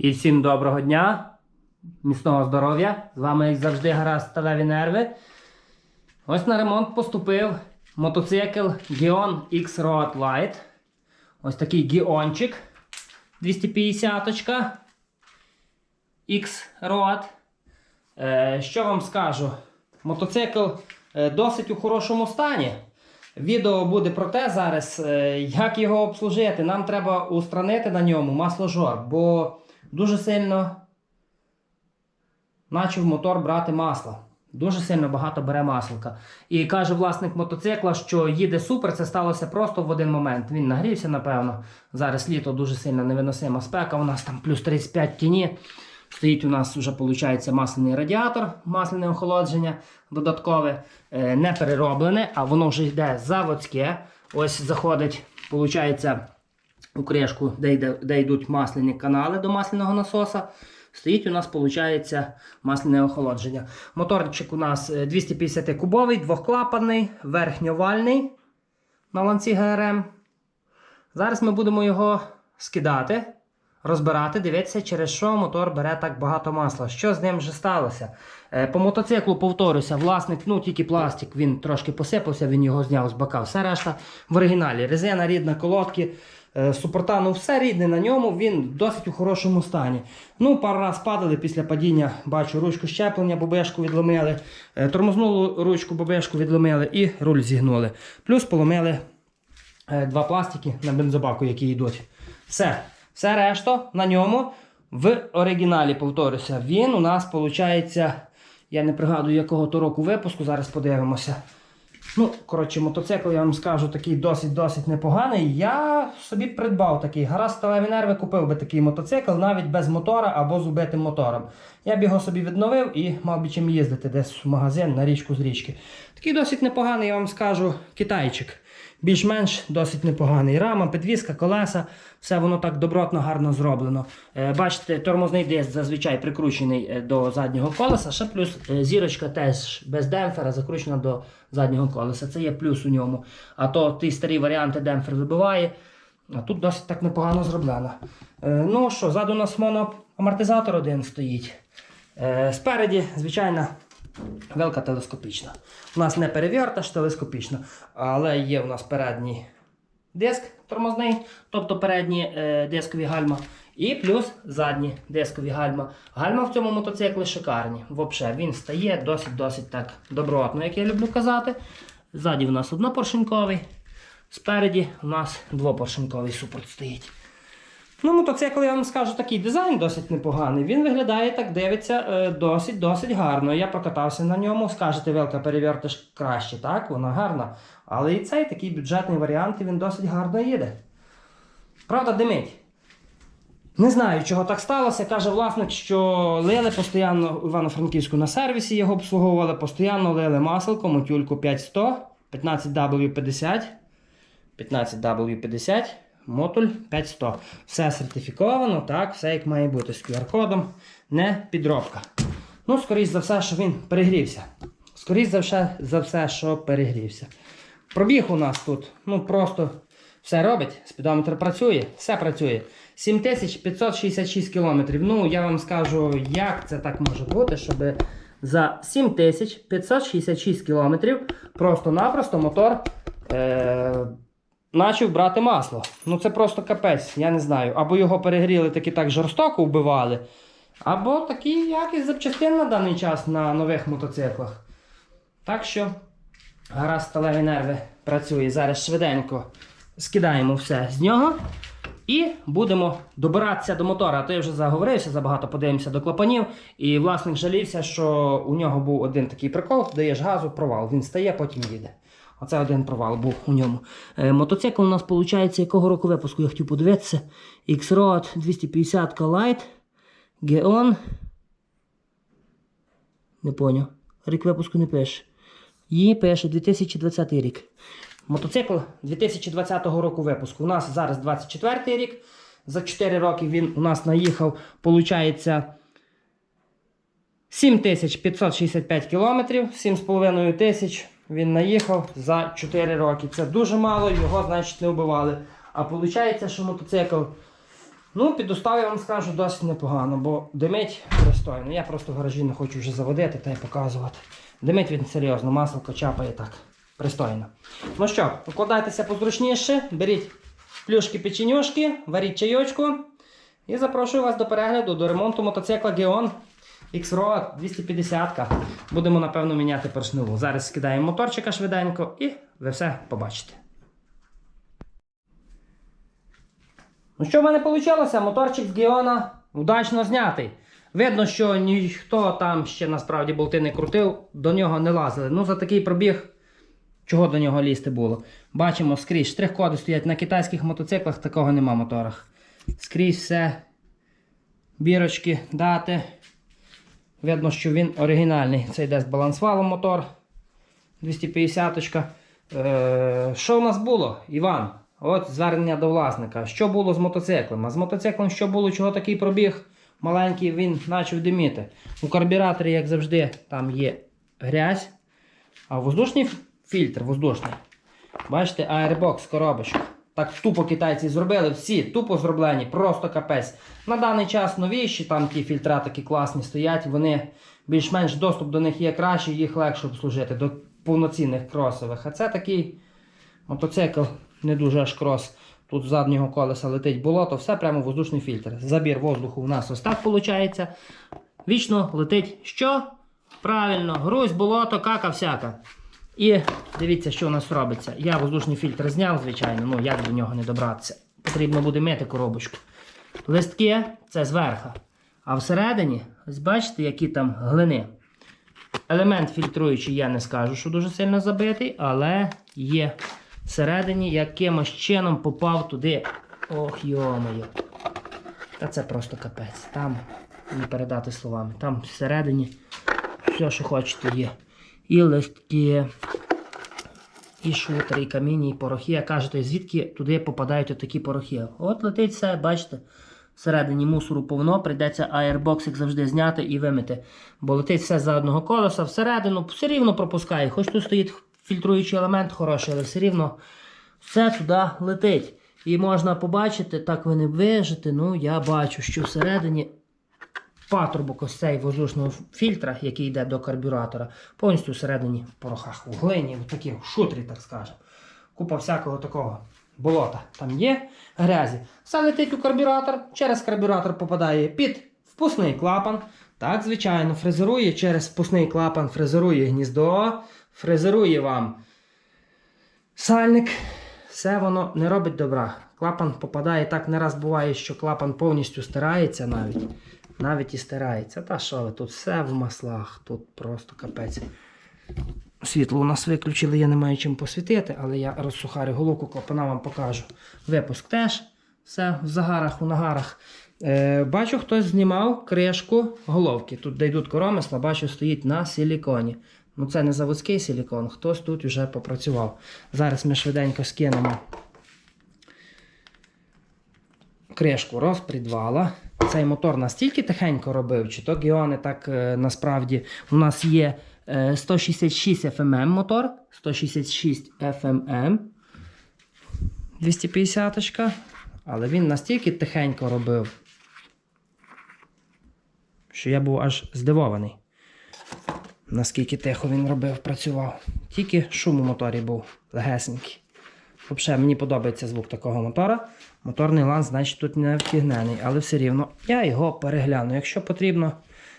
І всім доброго дня, міцного здоров'я. З вами, як завжди, гаразд сталеві нерви. Ось на ремонт поступив мотоцикл Gion X-Road Light. Ось такий Гіончик 250 очка X-Road. Е, що вам скажу? Мотоцикл е, досить у хорошому стані. Відео буде про те зараз, е, як його обслужити. Нам треба устранити на ньому масложор, бо дуже сильно почав мотор брати масло. Дуже сильно багато бере маслика. І каже власник мотоцикла, що їде супер, це сталося просто в один момент. Він нагрівся, напевно. Зараз літо дуже сильно невиносима спека. У нас там плюс 35 тіні. Стоїть у нас вже виходить масляний радіатор, масляне охолодження додаткове, е, не перероблене, а воно вже йде заводське. Ось заходить, виходить, у кришку, де, йде, де йдуть масляні канали до масляного насоса. Стоїть у нас, виходить, масляне охолодження. Моторчик у нас е, 250 кубовий, двохклапанний, верхньовальний на ланці ГРМ. Зараз ми будемо його скидати, розбирати, дивитися, через що мотор бере так багато масла. Що з ним вже сталося? Е, По мотоциклу повторюся, власник, ну тільки пластик, він трошки посипався, він його зняв з бока. Все решта в оригіналі. Резина рідна, колодки. Е, Супорта, ну все рідне на ньому, він досить у хорошому стані. Ну, пару раз падали після падіння, бачу, ручку щеплення, бобешку відломили, е, тормознулу ручку, бобешку відломили і руль зігнули. Плюс поломили е, два пластики на бензобаку, які йдуть. Все. Все решта на ньому в оригіналі, повторюся, він у нас виходить, я не пригадую якого то року випуску, зараз подивимося. Ну, коротше, мотоцикл, я вам скажу, такий досить-досить непоганий. Я собі придбав такий. Гаразд сталеві нерви купив би такий мотоцикл навіть без мотора або з убитим мотором. Я б його собі відновив і мав би чим їздити десь в магазин на річку з річки. Такий досить непоганий, я вам скажу, китайчик. Більш-менш досить непоганий. Рама, підвіска, колеса, все воно так добротно, гарно зроблено. Е, бачите, тормозний диск зазвичай прикручений е, до заднього колеса. Ще плюс е, зірочка теж без демпфера закручена до заднього колеса. Це є плюс у ньому. А то ті старі варіанти демпфер вибиває. А тут досить так непогано зроблено. Ну що, ззаду у нас моноамортизатор один стоїть. Спереді, звичайно, велка телескопічна. У нас не переверташ телескопічна, але є у нас передній диск тормозний, тобто передні е, дискові гальма. І плюс задні дискові гальма. Гальма в цьому мотоциклі шикарні. Взагалі, він стає досить-досить так добротно, як я люблю казати. Ззаді у нас однопоршеньковий, спереді у нас двопоршеньковий супорт стоїть. Ну, мотоцикл, я вам скажу, такий дизайн досить непоганий. Він виглядає так, дивиться е, досить-досить гарно. Я прокатався на ньому, скажете, велка перевертиш краще, так? Вона гарна. Але і цей такий бюджетний варіант, і він досить гарно їде. Правда, димить. Не знаю, чого так сталося. Каже власник, що лили постійно Івано-Франківську на сервісі, його обслуговували, постійно лили маселко, мотюльку 5100, 15W50, 15W50, мотуль 5100. Все сертифіковано, так, все як має бути з QR-кодом, не підробка. Ну, скоріш за все, що він перегрівся. Скоріш за все, за все, що перегрівся. Пробіг у нас тут, ну просто все робить, спідометр працює, все працює. 7566 кілометрів. Ну, я вам скажу, як це так може бути, щоб за 7566 кілометрів просто-напросто мотор е- почав брати масло. Ну це просто капець, я не знаю. Або його перегріли таки так жорстоко вбивали, або такі якісь запчастин на даний час на нових мотоциклах. Так що, гаразд сталеві нерви працює. Зараз швиденько скидаємо все з нього. І будемо добиратися до мотора. А то я вже заговорився, забагато подивимося до клапанів. І власник жалівся, що у нього був один такий прикол, даєш газу, провал. Він стає, потім їде. Оце один провал був у ньому. Е, мотоцикл у нас виходить, якого року випуску я хотів подивитися. X-Road 250 Light. Geon. Не поняв. Рік випуску не пише. Її пише 2020 рік. Мотоцикл 2020 року випуску. У нас зараз 24 рік. За 4 роки він у нас наїхав, виходить, 7565 кілометрів, 7,5 тисяч він наїхав за 4 роки. Це дуже мало, його, значить, не вбивали. А виходить, що мотоцикл Ну, підустав я вам скажу досить непогано, бо димить пристойно. Я просто в гаражі не хочу вже заводити та й показувати. Димить він серйозно, масло чапає так. Пристойно. Ну що, укладайтеся позручніше, беріть плюшки печенюшки, варіть чайочку. І запрошую вас до перегляду до ремонту мотоцикла Geon X-Road 250. Будемо, напевно, міняти поршневу. Зараз скидаємо моторчика швиденько і ви все побачите. Ну що в мене вийшло? Моторчик з Геона удачно знятий. Видно, що ніхто там ще насправді болти не крутив, до нього не лазили. Ну, за такий пробіг, чого до нього лізти було. Бачимо скрізь. Штрих-коди стоять на китайських мотоциклах, такого нема моторах. Скрізь все. Бірочки, дати. Видно, що він оригінальний. Це йде з балансвалом мотор. 250-ка. Е, що у нас було, Іван? От звернення до власника. Що було з мотоциклом? А з мотоциклом що було, чого такий пробіг маленький, він почав диміти. У карбюраторі, як завжди, там є грязь. А воздушний фільтр, воздушний. Бачите, аербокс, коробочка. Так тупо китайці зробили, всі тупо зроблені, просто капець. На даний час новіші, там ті фільтра такі класні стоять, вони більш-менш доступ до них є кращий, їх легше обслужити до повноцінних кросових. А це такий мотоцикл, не дуже аж крос. Тут з заднього колеса летить болото, все прямо воздушний фільтр. Забір воздуху у нас ось так виходить. Вічно летить що? Правильно, грузь, болото, кака всяка. І дивіться, що у нас робиться. Я воздушний фільтр зняв, звичайно, ну як до нього не добратися. Потрібно буде мити коробочку. Листки це зверху. А всередині, бачите, які там глини. Елемент фільтруючий, я не скажу, що дуже сильно забитий, але є всередині якимось чином попав туди. Ох, йомою. Та це просто капець. Там не передати словами. Там всередині все, що хочете, є. І листки, і шутери, і каміння, і порохи. А кажете, звідки туди попадають такі порохи? От летить все, бачите. Всередині мусору повно, прийдеться аербокс, як завжди, зняти і вимити. Бо летить все за одного колеса, всередину все рівно пропускає. Хоч тут стоїть фільтруючий елемент хороший, але все рівно все туди летить. І можна побачити, так ви не вижите. Ну, я бачу, що всередині патрубок ось цей воздушного фільтра, який йде до карбюратора, повністю всередині в порохах, у глині, в таких в шутрі, так скажемо. Купа всякого такого болота. Там є грязі. Все летить у карбюратор, через карбюратор попадає під впускний клапан. Так, звичайно, фрезерує через впускний клапан, фрезерує гніздо, фрезерує вам сальник. Все воно не робить добра. Клапан попадає так, не раз буває, що клапан повністю стирається навіть. Навіть і стирається. Та що ви, тут все в маслах, тут просто капець. Світло у нас виключили, я не маю чим посвітити, але я розсухарю головку, клапана вам покажу. Випуск теж все в загарах, у нагарах. Е, бачу, хтось знімав кришку головки. Тут де йдуть коромисла, бачу, стоїть на силіконі. Ну це не заводський силікон, хтось тут вже попрацював. Зараз ми швиденько скинемо кришку розпредвала. Цей мотор настільки тихенько робив, чи то Геони так е, насправді у нас є е, 166 FMM мотор, 166 FMM 250 але він настільки тихенько робив, що я був аж здивований, наскільки тихо він робив, працював. Тільки шум у моторі був легесенький. Взагалі, мені подобається звук такого мотора. Моторний ланц, значить, тут не втігнений, але все рівно я його перегляну. Якщо потрібно,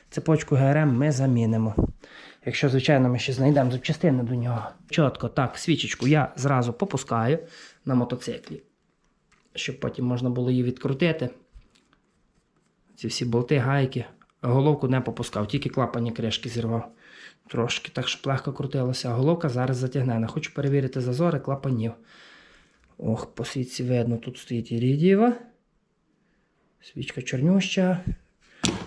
цепочку ГРМ ми замінимо. Якщо, звичайно, ми ще знайдемо запчастини до нього. Чітко, так, свічечку я зразу попускаю на мотоциклі, щоб потім можна було її відкрутити. Ці всі болти, гайки. Головку не попускав, тільки клапані кришки зірвав. Трошки так, щоб легко крутилося. Головка зараз затягнена. Хочу перевірити зазори клапанів. Ох, по світці видно, тут стоїть ірідієва. Свічка чорнюща.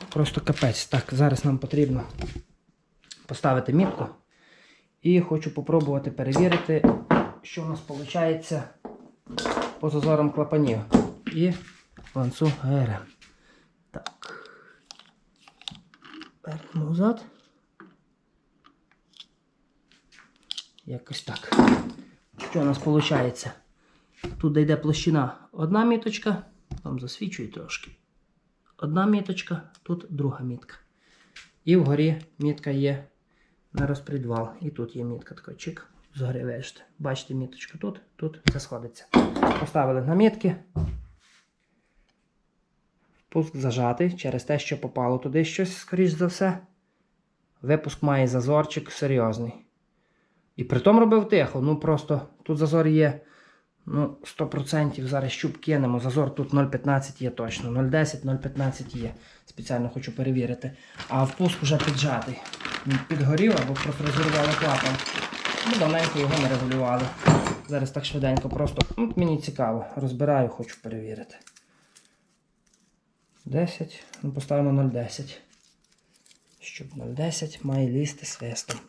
Просто капець. Так, зараз нам потрібно поставити мітку. І хочу попробувати перевірити, що у нас виходить по зазорам клапанів. І ланцу ГРМ. Так. Вернемо назад. Якось так. Що у нас виходить? Тут де йде площина одна міточка, там засвічую трошки. Одна міточка, тут друга мітка. І вгорі мітка є на розпредвал. І тут є мітка така чик. Згори вижте. Бачите, міточка тут, тут все сходиться. Поставили на мітки. Пуск зажатий через те, що попало туди щось, скоріш за все. Випуск має зазорчик серйозний. І притом робив тихо. Ну просто тут зазор є ну, 100%. Зараз щуп кинемо. Зазор тут 0,15 є точно. 0,10, 0,15 є. Спеціально хочу перевірити. А впуск вже піджатий. Він підгорів або профрезерували клапан. Ми давненько його не регулювали. Зараз так швиденько, просто ну, мені цікаво. Розбираю, хочу перевірити. 10, ну поставимо 0,10. Щоб 0,10 має лізти свистом.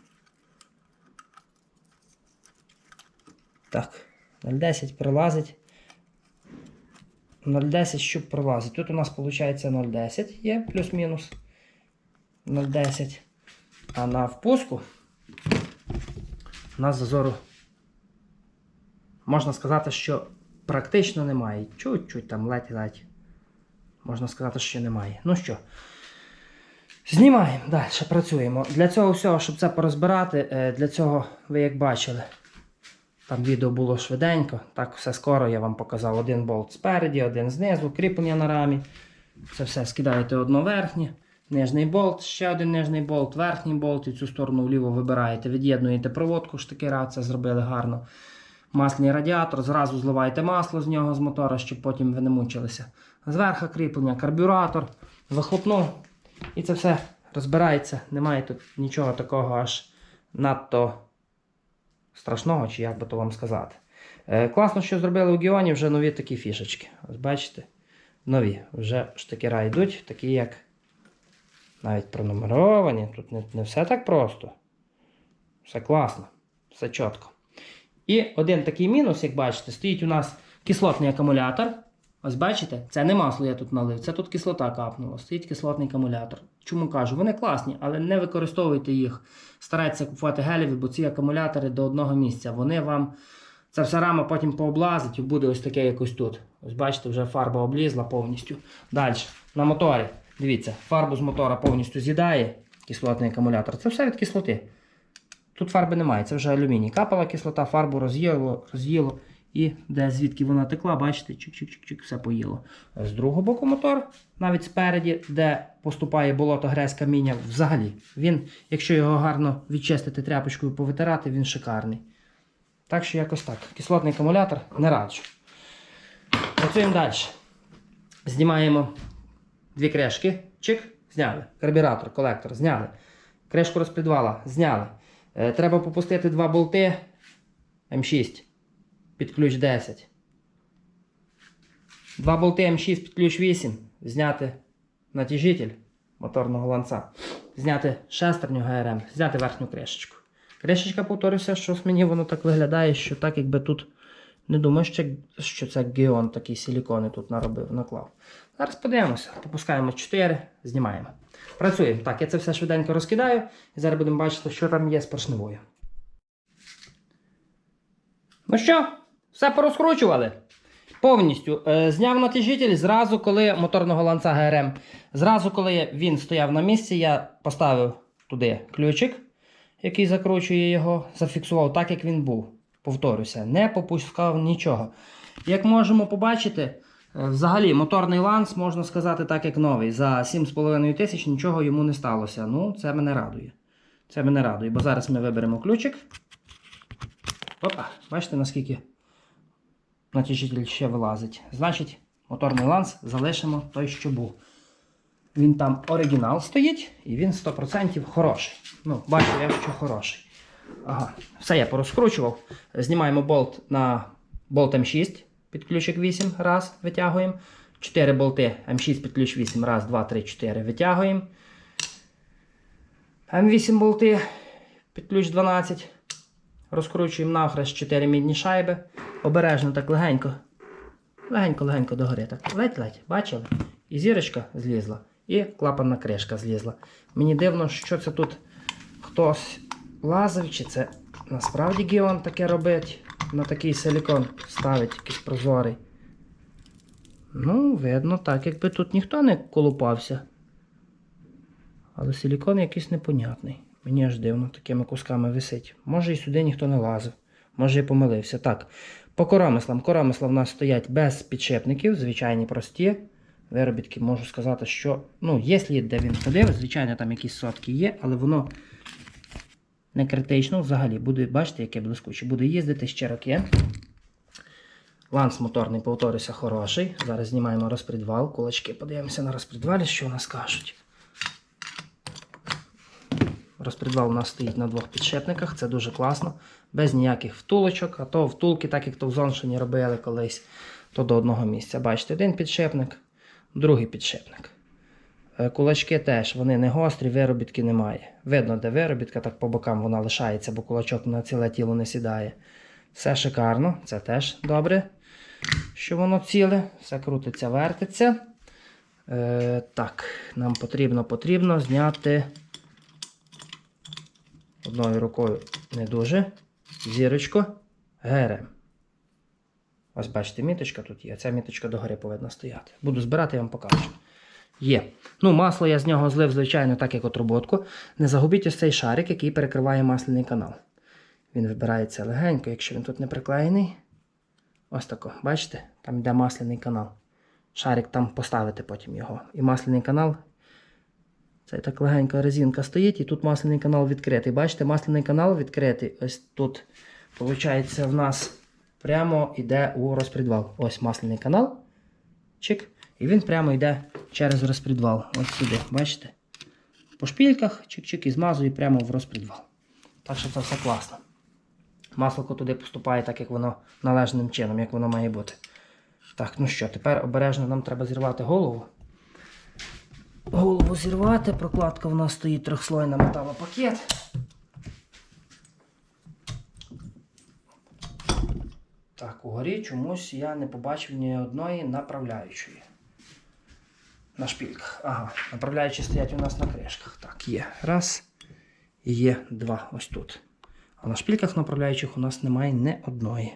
Так, 0,10 пролазить. 0,10 щоб пролазить. Тут у нас виходить 0,10 є, плюс-мінус 0,10. А на впуску у нас зазору можна сказати, що практично немає. Чуть-чуть там ледь-ледь. Можна сказати, що немає. Ну що, знімаємо, далі працюємо. Для цього всього, щоб це порозбирати, е, для цього ви як бачили. Там відео було швиденько, так все скоро я вам показав. Один болт спереді, один знизу, кріплення на рамі. Це все скидаєте одно верхнє, нижній болт, ще один нижній болт, верхній болт і цю сторону вліво вибираєте, від'єднуєте проводку, штикера, це зробили гарно. Масляний радіатор, зразу зливаєте масло з нього з мотора, щоб потім ви не мучилися. Зверху кріплення, карбюратор, вихлопну. І це все розбирається. Немає тут нічого такого аж надто страшного, чи як би то вам сказати. Е, класно, що зробили у Гіоні вже нові такі фішечки. Ось бачите? Нові. Вже штикера йдуть, такі як навіть пронумеровані. Тут не, не все так просто. Все класно, все чітко. І один такий мінус, як бачите, стоїть у нас кислотний акумулятор. Ось бачите, це не масло я тут налив, це тут кислота капнула. Стоїть кислотний акумулятор. Чому кажу? Вони класні, але не використовуйте їх. Старайтеся купувати гелеві, бо ці акумулятори до одного місця. Вони вам. Ця вся рама потім пооблазить і буде ось таке якось тут. Ось бачите, вже фарба облізла повністю. Далі, на моторі. Дивіться, фарбу з мотора повністю з'їдає кислотний акумулятор. Це все від кислоти. Тут фарби немає, це вже алюміній. Капала кислота, фарбу роз'їло, роз'їло. І де звідки вона текла, бачите, чик-чик-чик, все поїло. З другого боку мотор, навіть спереді, де поступає болото, грязь, каміння, взагалі. Він, якщо його гарно відчистити тряпочкою, повитирати, він шикарний. Так що якось так. Кислотний акумулятор не раджу. Працюємо далі. Знімаємо дві кришки. Чик, зняли. Карбюратор, колектор, зняли. Кришку розпідвала, зняли. Е, треба попустити два болти М6 під ключ 10. Два болти М6 під ключ 8. Зняти натяжитель моторного ланца. Зняти шестерню ГРМ, зняти верхню кришечку. Кришечка, повторюся, щось мені воно так виглядає, що так якби тут. Не думаю, що, що це Геон такий силікони тут наробив, наклав. Зараз подивимося. Попускаємо 4, знімаємо. Працюємо. Так, я це все швиденько розкидаю і зараз будемо бачити, що там є з поршневою. Ну що, все порозкручували. Повністю. Е, зняв натяжитель зразу, коли моторного ланца ГРМ. Зразу, коли він стояв на місці, я поставив туди ключик, який закручує його, зафіксував так, як він був. Повторюся, не попускав нічого. Як можемо побачити, е, взагалі моторний ланц, можна сказати, так як новий. За 7,5 тисяч нічого йому не сталося. Ну, це мене радує. Це мене радує, бо зараз ми виберемо ключик. Опа, бачите, наскільки натяжитель ще вилазить. Значить, моторний ланц залишимо той, що був. Він там оригінал стоїть і він 100% хороший. Ну, бачу я, що хороший. Ага, все я порозкручував. Знімаємо болт на болт М6 під ключик 8. Раз, витягуємо. 4 болти М6 під ключ 8. Раз, 2, 3, 4. Витягуємо. М8 болти під ключ 12. Розкручуємо навхрест 4 мідні шайби. Обережно так легенько. Легенько-легенько догори. Так. Ледь-ледь. Бачили? І зірочка злізла. І клапанна кришка злізла. Мені дивно, що це тут хтось лазив, чи це насправді Гіон таке робить. На такий силікон ставить якийсь прозорий. Ну, видно, так, якби тут ніхто не колупався. Але силікон якийсь непонятний. Мені аж дивно такими кусками висить. Може і сюди ніхто не лазив. Може і помилився. Так, по коромислам. Коромисла в нас стоять без підшипників, звичайні прості. Виробітки можу сказати, що ну, є слід, де він ходив, звичайно, там якісь сотки є, але воно не критично взагалі. Буде, бачите, яке блискуче. Буде їздити ще роки. Ланс моторний, повторюся, хороший. Зараз знімаємо розпредвал. Кулачки подивимося на розпредвалі, що у нас кажуть. Розпредвал у нас стоїть на двох підшипниках, це дуже класно. Без ніяких втулочок, а то втулки, так як то в Зоншині робили колись, то до одного місця. Бачите, один підшипник, другий підшипник. Е, Кулачки теж, вони не гострі, виробітки немає. Видно, де виробітка, так по бокам вона лишається, бо кулачок на ціле тіло не сідає. Все шикарно, це теж добре, що воно ціле, все крутиться, вертиться. Е, так, нам потрібно, потрібно зняти одною рукою не дуже. Зірочку. ГРМ. Ось бачите, міточка тут є. Ця міточка догори повинна стояти. Буду збирати, я вам покажу. Є. Ну, масло я з нього злив, звичайно, так як отроботку. Не загубіть ось цей шарик, який перекриває масляний канал. Він вибирається легенько, якщо він тут не приклеєний. Ось тако, бачите? Там йде масляний канал. Шарик там поставити потім його. І масляний канал. Це так легенька резинка стоїть, і тут масляний канал відкритий. Бачите, масляний канал відкритий. Ось тут, виходить, в нас прямо йде у розпредвал. Ось масляний канал. Чик. І він прямо йде через розпредвал. Ось сюди. Бачите? По шпільках, чик-чик і змазує прямо в розпредвал. Так що це все класно. Масло туди поступає так, як воно належним чином, як воно має бути. Так, ну що, тепер обережно нам треба зірвати голову. Голову зірвати, прокладка в нас стоїть трьохслойна металопакет. Так, угорі чомусь я не побачив ні одної направляючої. На шпільках. Ага, направляючі стоять у нас на кришках. Так, є. Раз. І є два ось тут. А на шпільках направляючих у нас немає ні одної.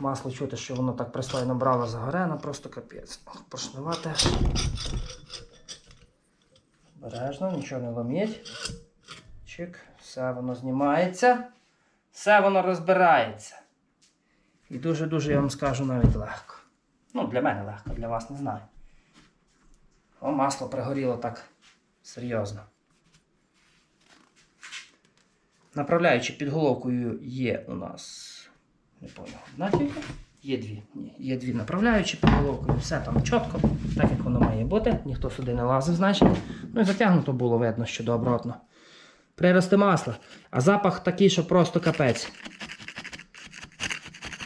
Масло чути, що воно так пристойно брало загорено, просто капець. Теж. Обережно, нічого не ломіть. Чик, все воно знімається. Все воно розбирається. І дуже-дуже, я вам скажу, навіть легко. Ну, для мене легко, для вас не знаю. О, масло пригоріло так серйозно. Направляючи під головкою є у нас. Не поняв, одна тільки? Є дві. Ні, є дві направляючі під. Все там чітко, так як воно має бути. Ніхто сюди не лазив, значить. Ну і затягнуто було видно, що добротно. Прирости масла. А запах такий, що просто капець.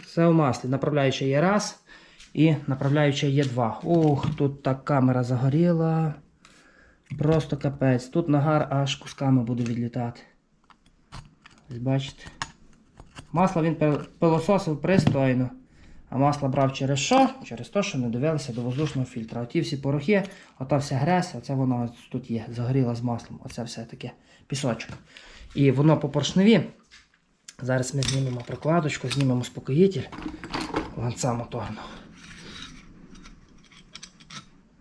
Все в маслі. Направляюча є раз. І направляюча є два. Ух, тут так камера загоріла. Просто капець. Тут нагар аж кусками буде відлітати. Ось бачите. Масло він пилососив пристойно. А масло брав через що? Через те, що не дивилися до воздушного фільтра. Оті всі порохи, ота вся грязь, оце воно тут є, загоріло з маслом. Оце все таке пісочок. І воно по поршневі. Зараз ми знімемо прокладочку, знімемо спокоїтель ланца моторного.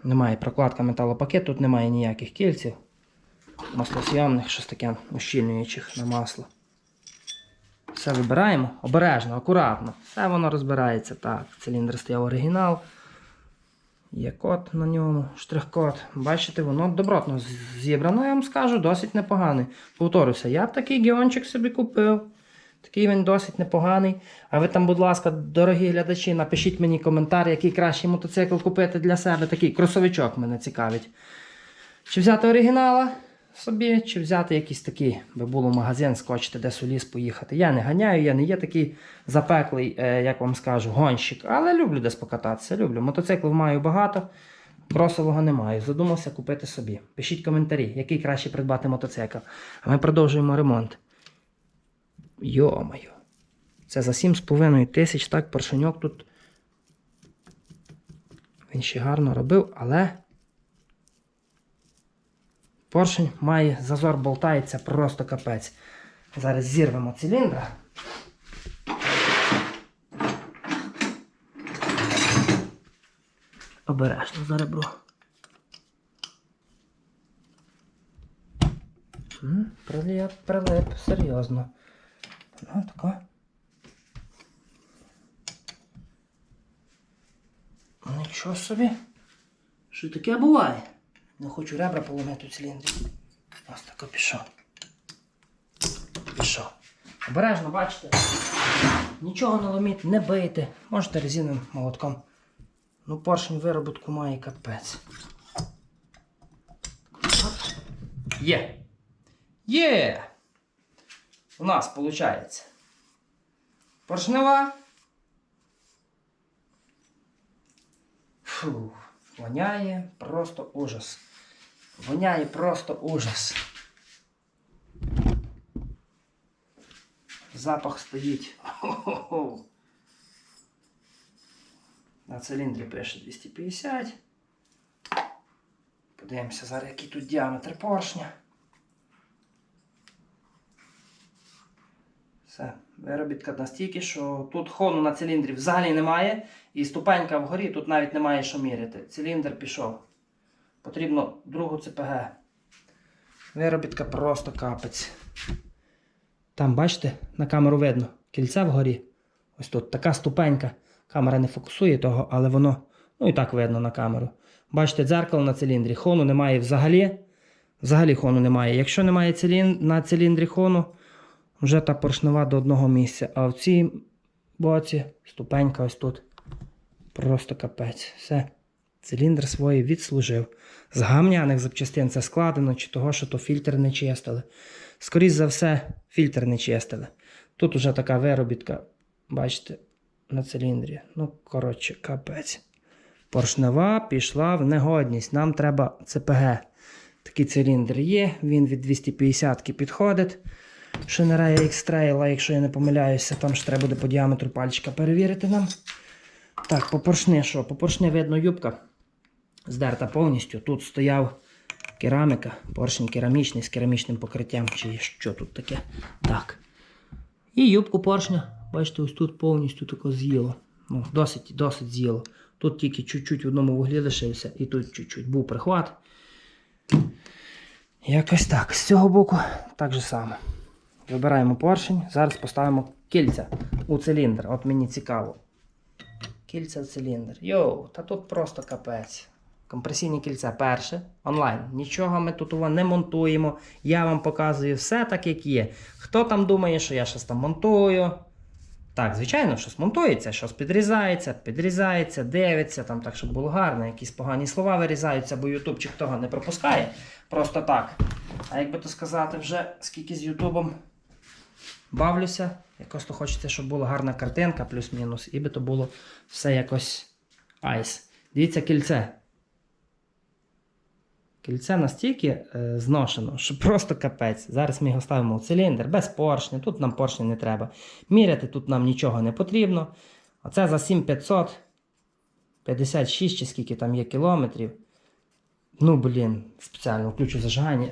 Немає прокладка металопакет, тут немає ніяких кільців. Маслосйомних, щось таке ущільнюючих на масло. Все вибираємо обережно, акуратно. Все воно розбирається так. Циліндр стояв оригінал. Є код на ньому, штрих-код. Бачите, воно добротно зібрано, я вам скажу, досить непоганий. Повторюся, я б такий гіончик собі купив. Такий він досить непоганий. А ви там, будь ласка, дорогі глядачі, напишіть мені коментар, який кращий мотоцикл купити для себе. Такий кросовичок мене цікавить. Чи взяти оригінала собі, чи взяти якийсь такий, би було магазин, скочити десь у ліс поїхати. Я не ганяю, я не є такий запеклий, е, як вам скажу, гонщик, але люблю десь покататися. Люблю. Мотоциклів маю багато, кросового не маю. Задумався купити собі. Пишіть коментарі, який краще придбати мотоцикл. А ми продовжуємо ремонт. Йо-моє. Це за 7,5 тисяч, так, поршеньок тут. Він ще гарно робив, але. Поршень має зазор болтається просто капець. Зараз зірвемо циліндра. обережно за ребро. М, Прилип, серйозно. Ну, тако. Нічого собі. Що таке буває? Не хочу ребра поломити у циліндрі. Ось тако пішов. Пішов. Обережно, бачите? Нічого не ломіть, не бийте. Можете резиновим молотком. Ну, поршень виробітку має капець. Є. Є. У нас виходить. Поршнева. Фу, воняє просто ужас. Воняє просто ужас. Запах стоїть. На циліндрі пише 250. Подивимося зараз, який тут діаметр поршня. Все, виробітка настільки, що тут хону на циліндрі взагалі немає, і ступенька вгорі, тут навіть немає що міряти. Циліндр пішов. Потрібно другу ЦПГ. Виробітка просто капець. Там, бачите, на камеру видно, кільце вгорі. Ось тут така ступенька. Камера не фокусує того, але воно, ну і так видно на камеру. Бачите, дзеркало на циліндрі. Хону немає взагалі. Взагалі хону немає. Якщо немає цилін... на циліндрі хону, вже та поршнева до одного місця. А в цій боці ступенька ось тут. Просто капець. Все. Циліндр свої відслужив. З гамняних запчастин це складено, чи того, що то фільтр не чистили. Скоріше за все, фільтр не чистили. Тут уже така виробітка, бачите, на циліндрі. Ну, коротше, капець. Поршнева пішла в негодність. Нам треба ЦПГ. Такий циліндр є, він від 250-ки підходить. Шинерея X-Trail, якщо я не помиляюся, там ж треба буде по діаметру пальчика перевірити нам. Так, по поршни що? По поршни видно юбка. Здерта повністю. Тут стояв кераміка, поршень керамічний з керамічним покриттям. Чи що тут таке? Так. І юбку поршня, бачите, ось тут повністю тако з'їло. Ну, досить, досить з'їло. Тут тільки чуть-чуть в одному вуглі лишився, і тут чуть-чуть був прихват. Якось так. З цього боку так же само. Вибираємо поршень, зараз поставимо кільця у циліндр. От мені цікаво. Кільця в циліндр. Йоу, та тут просто капець. Компресійні кільця перше, онлайн. Нічого ми тут не монтуємо. Я вам показую все так, як є. Хто там думає, що я щось там монтую? Так, звичайно, щось монтується, щось підрізається, підрізається, дивиться, там так, щоб було гарно, якісь погані слова вирізаються, бо ютубчик того не пропускає. Просто так. А як би то сказати, вже скільки з Ютубом бавлюся, якось то хочеться, щоб була гарна картинка, плюс-мінус, і би то було все якось айс. Дивіться кільце. Кільце настільки е, зношено, що просто капець. Зараз ми його ставимо у циліндр без поршня. Тут нам поршня не треба. Міряти тут нам нічого не потрібно. Оце за 7500 56 чи скільки там є кілометрів. Ну, блін, спеціально включу зажигання.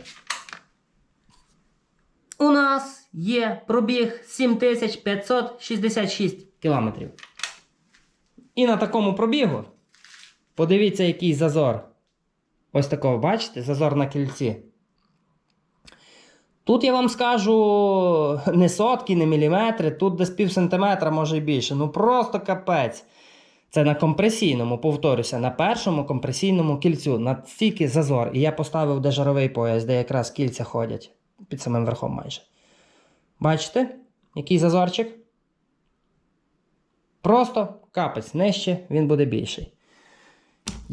У нас є пробіг 7566 кілометрів. І на такому пробігу подивіться, який зазор. Ось такого, бачите, зазор на кільці. Тут я вам скажу не сотки, не міліметри, тут десь пів сантиметра, може і більше. Ну просто капець. Це на компресійному, повторюся, на першому компресійному кільцю. Настільки зазор. І я поставив де жаровий пояс, де якраз кільця ходять під самим верхом майже. Бачите, який зазорчик? Просто капець нижче, він буде більший.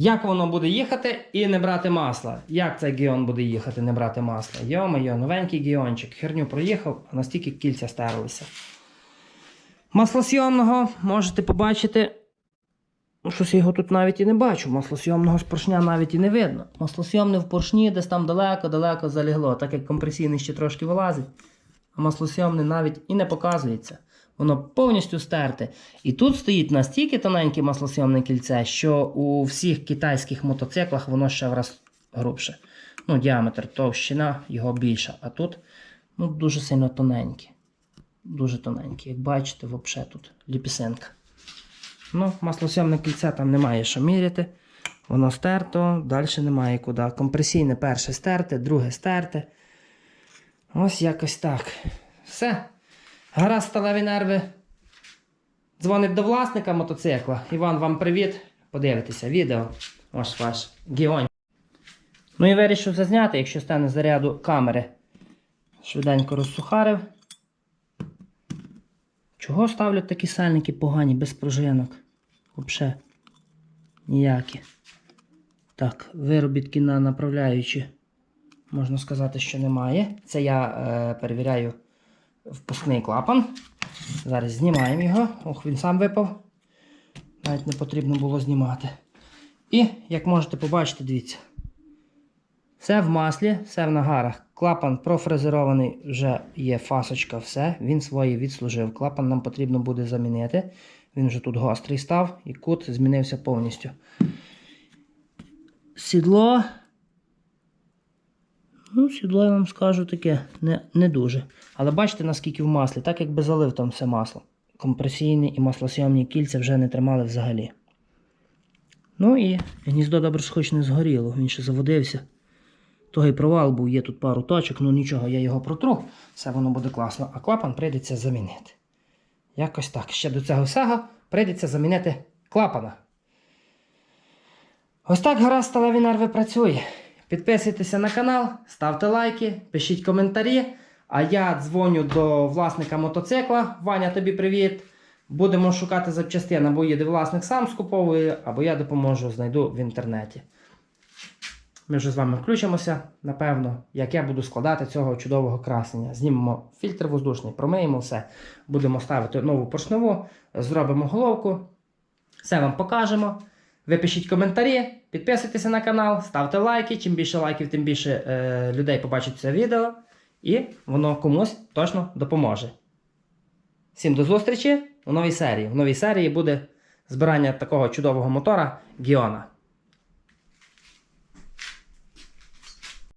Як воно буде їхати і не брати масла? Як цей гіон буде їхати, не брати масла? Йо-моє, новенький гіончик. Херню проїхав, а настільки кільця стерлися. Маслосйомного можете побачити. Ну, щось його тут навіть і не бачу. Маслосйомного з поршня навіть і не видно. Маслосйомне в поршні десь там далеко-далеко залігло, так як компресійний ще трошки вилазить. А маслосйомне навіть і не показується. Воно повністю стерте. І тут стоїть настільки тоненьке маслосйомне кільце, що у всіх китайських мотоциклах воно ще враз грубше. Ну, діаметр, товщина його більша. А тут ну, дуже сильно тоненьке. Дуже тоненьке. Як бачите, взагалі тут ліпісенка. Ну, маслосйомне кільце там немає що міряти. Воно стерто, далі немає куди. Компресійне перше стерте, друге стерте. Ось якось так. Все. Гаразд сталеві нерви. Дзвонить до власника мотоцикла. Іван, вам привіт. Подивитися відео. Ось ваш гіонь. Ну і вирішив зазняти, якщо стане заряду камери. Швиденько розсухарив. Чого ставлять такі сальники погані, без пружинок? Взагалі. Ніякі. Так, виробітки на направляючі. Можна сказати, що немає. Це я е, перевіряю впускний клапан. Зараз знімаємо його. Ох, він сам випав. Навіть не потрібно було знімати. І, як можете побачити, дивіться. Все в маслі, все в нагарах. Клапан профрезерований, вже є фасочка, все. Він свої відслужив. Клапан нам потрібно буде замінити. Він вже тут гострий став і кут змінився повністю. Сідло. Ну, сідло, я вам скажу таке, не, не дуже. Але бачите, наскільки в маслі, так якби залив там все масло. Компресійні і маслосйомні кільця вже не тримали взагалі. Ну і гніздо ж не згоріло, він ще заводився. Той провал був, є тут пару точок, ну нічого, я його протру, все воно буде класно, а клапан прийдеться замінити. Якось так. Ще до цього всього прийдеться замінити клапана. Ось так гаразд сталеві нерви працює. Підписуйтеся на канал, ставте лайки, пишіть коментарі. А я дзвоню до власника мотоцикла. Ваня, тобі привіт. Будемо шукати запчастини, або їде власник сам скуповує, або я допоможу, знайду в інтернеті. Ми вже з вами включимося, напевно, як я буду складати цього чудового красення. Знімемо фільтр воздушний, промиємо все. Будемо ставити нову поршневу, зробимо головку. Все вам покажемо. Ви пишіть коментарі, підписуйтеся на канал, ставте лайки. Чим більше лайків, тим більше е, людей побачить це відео. І воно комусь точно допоможе. Всім до зустрічі у новій серії. В новій серії буде збирання такого чудового мотора Гіона.